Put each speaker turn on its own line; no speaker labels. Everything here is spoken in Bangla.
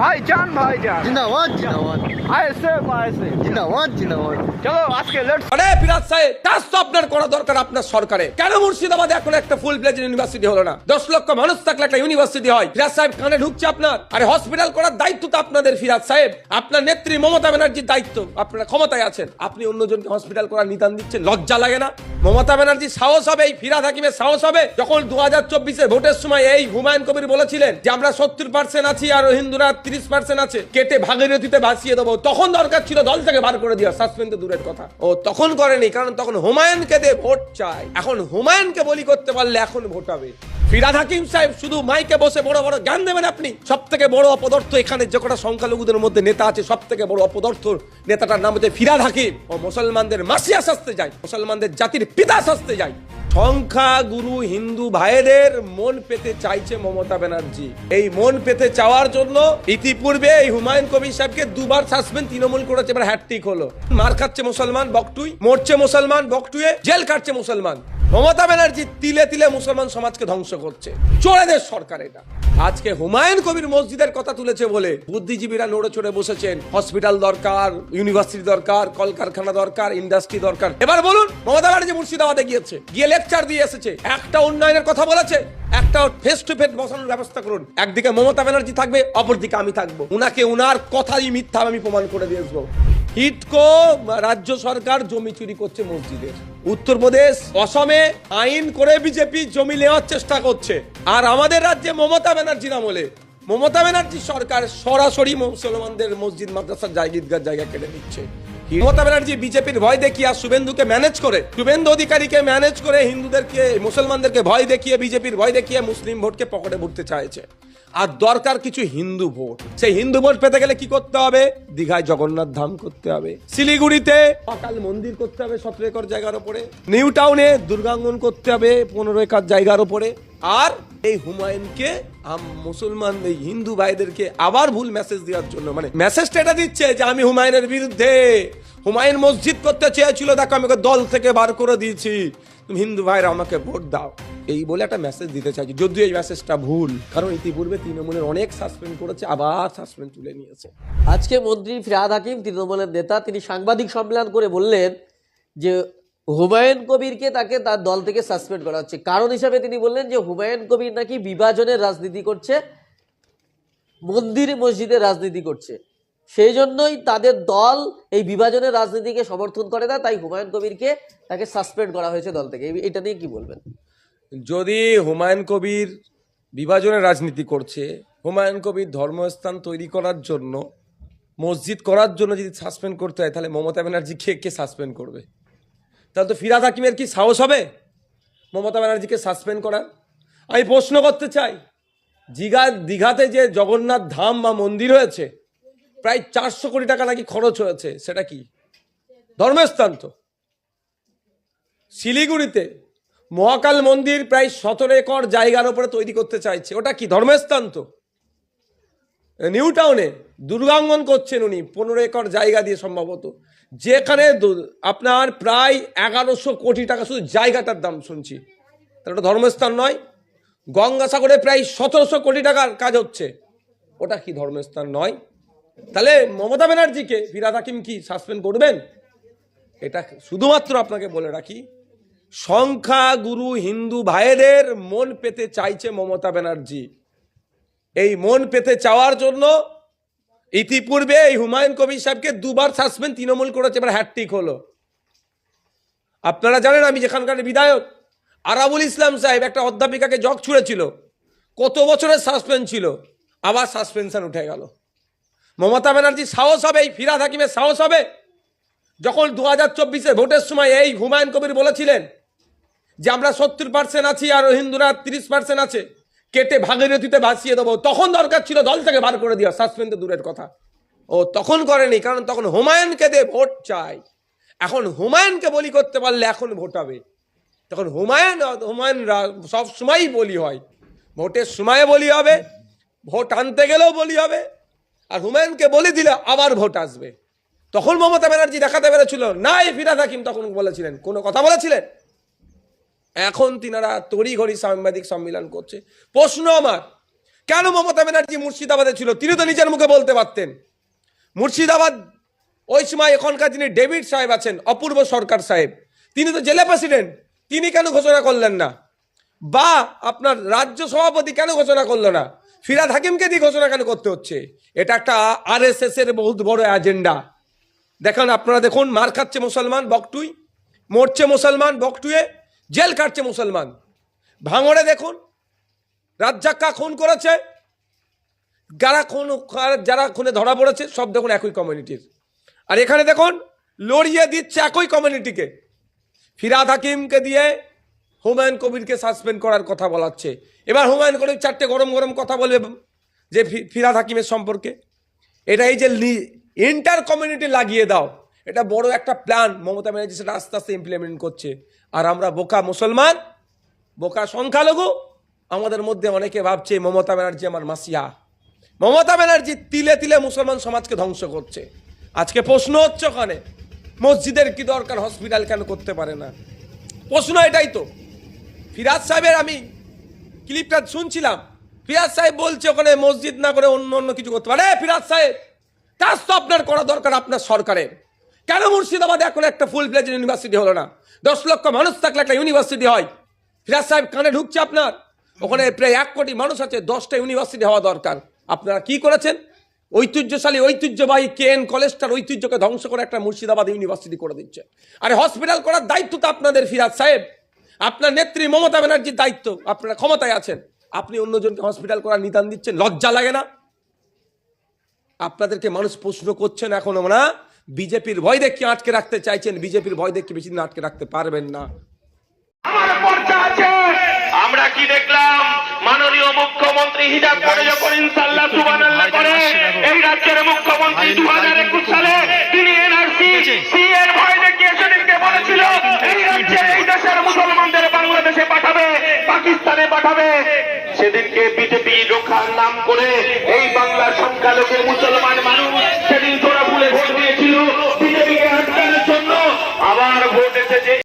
ভাইজান ভাইজান।
জিন্দাবাদ জিন্দাবাদ। জিন্দাবাদ জিন্দাবাদ।
চলো আজকে লেটস
আরে ফিরাজ সাহেব কাজ তো আপনার করা দরকার আপনার সরকারে কেন মুর্শিদাবাদে এখন একটা ফুল প্লেজ ইউনিভার্সিটি হলো না? দশ লক্ষ মানুষ থাকলে একটা ইউনিভার্সিটি হয়। ফিরাজ সাহেব কানে ঢুকছে আপনার? আরে হসপিটাল করার দায়িত্ব তো আপনাদের ফিরাজ সাহেব। আপনার নেত্রী মমতা ব্যানার্জির দায়িত্ব। আপনারা ক্ষমতায় আছেন। আপনি অন্যজনকে হসপিটাল করার নিদান দিচ্ছেন লজ্জা লাগে না? মমতা ব্যানার্জি সাহস হবে এই ফিরাদ হাকিমের সাহস হবে। যখন দু হাজার চব্বিশে ভোটের সময় এই হুমায়ুন কবির বলেছিলেন যে আমরা সত্তর পার্সেন্ট আছি আর হিন্দুরা তিরিশ পার্সেন্ট আছে। কেটে ভাগীরথীতে ভাসিয়ে দেবো। তখন দরকার ছিল দল থেকে বার করে দেওয়া সাসপেন্ড দূরের কথা। ও তখন করেনি, কারণ তখন হুমায়ুনকে দিয়ে ভোট চাই। এখন হুমায়ুনকে বলি করতে পারলে এখন ভোট হবে। ফিরাদ হাকিম সাহেব, শুধু মাইকে বসে বড় বড় জ্ঞান দেবেন আপনি? সব থেকে বড় অপদার্থ এখানে যে কটা সংখ্যালঘুদের মধ্যে নেতা আছে সব থেকে বড় অপদার্থ নেতাটার নাম হচ্ছে ফিরাদ হাকিম। ও মুসলমানদের মাসিয়া শাস্তে যায়, মুসলমানদের জাতির পিতা শাস্তে যায়। সংখ্যা গুরু হিন্দু ভাইদের মন পেতে চাইছে মমতা ব্যানার্জি। এই মন পেতে চাওয়ার জন্য ইতিপূর্বে এই হুমায়ুন কবির সাহেবকে দুবার সাসপেন্ড তৃণমূল করেছে, এবার হ্যাটটিক হলো। মার খাচ্ছে মুসলমান বকটুই, মরছে মুসলমান বকটুয়ে জেল কাটছে মুসলমান। মমতা ব্যানার্জি তিলে তিলে মুসলমান সমাজকে ধ্বংস করছে। চোরেদের সরকার এটা। আজকে হুমায়ুন কবির মসজিদের কথা তুলেছে বলে বুদ্ধিজীবীরা নড়ে চড়ে বসেছেন। হসপিটাল দরকার, ইউনিভার্সিটি দরকার, কলকারখানা দরকার, ইন্ডাস্ট্রি দরকার। এবার বলুন, মমতা ব্যানার্জি মুর্শিদাবাদে গিয়েছে, গিয়ে লেকচার দিয়ে এসেছে। একটা উন্নয়নের কথা বলেছে, একটা ফেস টু ফেস বসানোর ব্যবস্থা করুন। একদিকে মমতা ব্যানার্জি থাকবে, অপরদিকে আমি থাকব। উনাকে উনার কথাই মিথ্যা আমি প্রমাণ করে দিয়ে আসব। হিটকো রাজ্য সরকার জমি চুরি করছে মসজিদের উত্তরপ্রদেশ অসমে আইন করে বিজেপি জমি নেওয়ার চেষ্টা করছে। আর আমাদের রাজ্যে মমতা ব্যানার্জির আমলে। মমতা ব্যানার্জি সরকার সরাসরি মুসলমানদের মসজিদ, মাদ্রাসার জায়গা ঈদগার জায়গা কেটে নিচ্ছে। মমতা ব্যানার্জি বিজেপির ভয় দেখিয়ে আর শুভেন্দুকে ম্যানেজ করে, শুভেন্দু অধিকারীকে ম্যানেজ করে হিন্দুদেরকে, মুসলমানদেরকে ভয় দেখিয়ে, বিজেপির ভয় দেখিয়ে মুসলিম ভোটকে পকেটে ভরতে চাইছে। আর দরকার কিছু হিন্দু ভোট। সেই হিন্দু ভোট পেতে গেলে কি করতে হবে? দীঘায় জগন্নাথ ধাম করতে হবে। শিলিগুড়িতে অকাল মন্দির করতে হবে সতেরো একর জায়গার উপরে নিউ টাউনে দুর্গাঙ্গন করতে হবে পনেরো একর জায়গার উপরে আর এই হুমায়ুনকে মুসলমান, এই হিন্দু ভাইদেরকে আবার ভুল মেসেজ দেওয়ার জন্য মানে মেসেজটা এটা দিচ্ছে যে আমি হুমায়ুনের বিরুদ্ধে। হুমায়ুন মসজিদ করতে চেয়েছিল, দেখো আমি দল থেকে বার করে দিয়েছি। তুমি হিন্দু ভাইরা আমাকে ভোট দাও। এই বলে একটা মেসেজ দিতে চাইছি। যদিও এই মেসেজটা ভুল, কারণ ইতিপূর্বে তৃণমূলের অনেক সাসপেন্ড করেছে, আবার সাসপেন্ড তুলে নিয়েছে।
আজকে মন্ত্রী ফিরাদ হাকিম, তৃণমূলের নেতা, তিনি সাংবাদিক সম্মেলন করে বললেন যে, হুমায়ুন কবিরকে তাকে তার দল থেকে সাসপেন্ড করা হচ্ছে। কারণ হিসাবে তিনি বললেন যে, হুমায়ুন কবির নাকি বিভাজনের রাজনীতি করছে, মন্দির মসজিদের রাজনীতি করছে। সেই জন্যই তাদের দল এই বিভাজনের রাজনীতিকে সমর্থন করে না, তাই হুমায়ুন কবিরকে তাকে সাসপেন্ড করা হয়েছে দল থেকে। এটা নিয়ে কি বলবেন?
যদি হুমায়ুন কবির বিভাজনের রাজনীতি করছে, হুমায়ুন কবির ধর্মস্থান তৈরি করার জন্য, মসজিদ করার জন্য যদি সাসপেন্ড করতে হয়, তাহলে মমতা ব্যানার্জি কে কে সাসপেন্ড করবে? তাহলে তো ফিরাদ হাকিমের কি সাহস হবে? মমতা ব্যানার্জিকে সাসপেন্ড করার? আমি প্রশ্ন করতে চাই, দীঘা, দীঘাতে যে জগন্নাথ ধাম বা মন্দির হয়েছে, প্রায় চারশো কোটি টাকা নাকি খরচ হয়েছে, সেটা কি? ধর্মস্থান তো। শিলিগুড়িতে মহাকাল মন্দির প্রায় সতেরো একর জায়গার উপরে তৈরি করতে চাইছে। ওটা কি? ধর্মস্থান তো। নিউ টাউনে দুর্গাঙ্গন করছেন উনি, পনেরো একর জায়গা দিয়ে সম্ভবত। যেখানে আপনার প্রায় এগারোশো কোটি টাকা শুধু জায়গাটার দাম শুনছি। তাহলে ওটা ধর্মস্থান নয়, গঙ্গাসাগরে প্রায় সতেরোশো কোটি টাকার কাজ হচ্ছে। ওটা কি ধর্মস্থান নয়? তাহলে মমতা ব্যানার্জিকে ফিরাদ হাকিম কি সাসপেন্ড করবেন? এটা শুধুমাত্র আপনাকে বলে রাখি। সংখ্যা গুরু হিন্দু ভাইদের মন পেতে চাইছে মমতা ব্যানার্জি। এই মন পেতে চাওয়ার জন্য ইতিপূর্বে এই হুমায়ুন কবির সাহেবকে দুবার সাসপেন্ড তৃণমূল করেছে, এবার হ্যাট্রিক হলো। আপনারা জানেন আমি যেখানকার বিধায়ক, আরাবুল ইসলাম সাহেব একটা অধ্যাপিকাকে জগ ছুঁড়েছিল, কত বছরের সাসপেন্ড ছিল, আবার সাসপেনশন উঠে গেল। মমতা ব্যানার্জি সাহস হবে, এই ফিরাদ হাকিমের সাহস হবে। যখন দু হাজার ভোটের সময় এই হুমায়ুন কবির বলেছিলেন যে আমরা সত্তর পার্সেন্ট আছি আর হিন্দুরা তিরিশ পার্সেন্ট আছে, কেটে ভাগীরথীতে ভাসিয়ে দেবো। তখন দরকার ছিল দল থেকে বার করে দেওয়া সাসপেন্ড দূরের কথা। ও তখন করেনি, কারণ তখন হুমায়ুনকে দিয়ে ভোট চাই। এখন হুমায়ুনকে বলি করতে পারলে এখন ভোট হবে। তখন হুমায়ুন হুমায়ুন রা- সব সময়ই বলি হয়। ভোটের সময়ে বলি হবে, ভোট আনতে গেলেও বলি হবে। আর হুমায়ুনকে বলে দিলে আবার ভোট আসবে। তখন মমতা ব্যানার্জি দেখাতে পেরেছিল নাই ফিরাদ হাকিম, তখন বলেছিলেন। কোনো কথা বলেছিলেন? এখন তিনারা তড়িঘড়ি সাংবাদিক সম্মেলন করছে। প্রশ্ন আমার, কেন মমতা ব্যানার্জি মুর্শিদাবাদে ছিল? তিনি তো নিজের মুখে বলতে পারতেন। মুর্শিদাবাদ, ওই সময় এখনকার যিনি ডেভিড সাহেব আছেন, অপূর্ব সরকার সাহেব, তিনি তো জেলা প্রেসিডেন্ট, তিনি কেন ঘোষণা করলেন না? বা আপনার রাজ্য সভাপতি কেন ঘোষণা করল না? ফিরাদ হাকিমকে দিয়ে ঘোষণা কেন করতে হচ্ছে? এটা একটা আর এর বহুত বড় এজেন্ডা দেখেন, আপনারা দেখুন, মার খাচ্ছে মুসলমান বকটুই, মরছে মুসলমান বকটুয়ে। জেল কাটছে মুসলমান। ভাঙড়ে দেখুন রাজ্জাক্কা খুন করেছে, যারা খুন, যারা খুনে ধরা পড়েছে, সব দেখুন একই কমিউনিটির আর এখানে দেখুন, লড়িয়ে দিচ্ছে একই কমিউনিটিকে ফিরাদ হাকিমকে দিয়ে হুমায়ুন কবিরকে সাসপেন্ড করার কথা বলাচ্ছে। এবার হুমায়ুন কবির চারটে গরম গরম কথা বলবে যে ফিরাদ হাকিমের সম্পর্কে। এটা এই যে ইন্টার কমিউনিটি লাগিয়ে দাও। এটা বড় একটা প্ল্যান মমতা ব্যানার্জি সেটা আস্তে আস্তে ইমপ্লিমেন্ট করছে। আর আমরা বোকা মুসলমান, বোকা সংখ্যালঘু, আমাদের মধ্যে অনেকে ভাবছে মমতা ব্যানার্জি আমার মাসিয়া। মমতা ব্যানার্জি তিলে তিলে মুসলমান সমাজকে ধ্বংস করছে। আজকে প্রশ্ন হচ্ছে ওখানে, মসজিদের কি দরকার হসপিটাল কেন করতে পারে না? প্রশ্ন এটাই তো। ফিরাজ সাহেবের আমি ক্লিপটা শুনছিলাম। ফিরাজ সাহেব বলছে ওখানে মসজিদ না করে অন্য অন্য কিছু করতে পারে। ফিরাজ সাহেব কাজ তো আপনার করা দরকার আপনার সরকারের। কেন মুর্শিদাবাদে এখন একটা ফুল ফ্লেজ ইউনিভার্সিটি হলো না? দশ লক্ষ মানুষ থাকলে একটা ইউনিভার্সিটি হয়। ফিরাজ সাহেব কানে ঢুকছে আপনার? ওখানে প্রায় এক কোটি মানুষ আছে, দশটা ইউনিভার্সিটি হওয়া দরকার। আপনারা কি করেছেন? ঐতিহ্যশালী ঐতিহ্যবাহী কে এন কলেজটার ঐতিহ্যকে ধ্বংস করে একটা মুর্শিদাবাদ ইউনিভার্সিটি করে দিচ্ছে। আরে হসপিটাল করার দায়িত্ব তো আপনাদের ফিরাজ সাহেব। আপনার নেত্রী মমতা ব্যানার্জির দায়িত্ব। আপনারা ক্ষমতায় আছেন। আপনি অন্যজনকে হসপিটাল করার নিদান দিচ্ছেন, লজ্জা লাগে না। আপনাদেরকে মানুষ প্রশ্ন করছেন এখনও না। বিজেপির ভয় দেখে আটকে রাখতে চাইছেন বিজেপির ভয় দেখে বেশি দিন আটকে রাখতে পারবেন না।
আমার পর্চা আছে। আমরা কি দেখলাম? মাননীয় মুখ্যমন্ত্রী হিজাব করে যখন ইনশাল্লাহ সুবহানাল্লাহ করে এই রাজ্যের মুখ্যমন্ত্রী দু হাজার একুশ সালে তিনি এনআরসি সি এর ভয় দেখিয়ে সেদিনকে বলেছিল এই রাজ্যে এই দেশের মুসলমানদের বাংলাদেশে পাঠাবে পাকিস্তানে পাঠাবে। সেদিনকে বিজেপি রক্ষার নাম করে এই বাংলার সংখ্যালঘু মুসলমান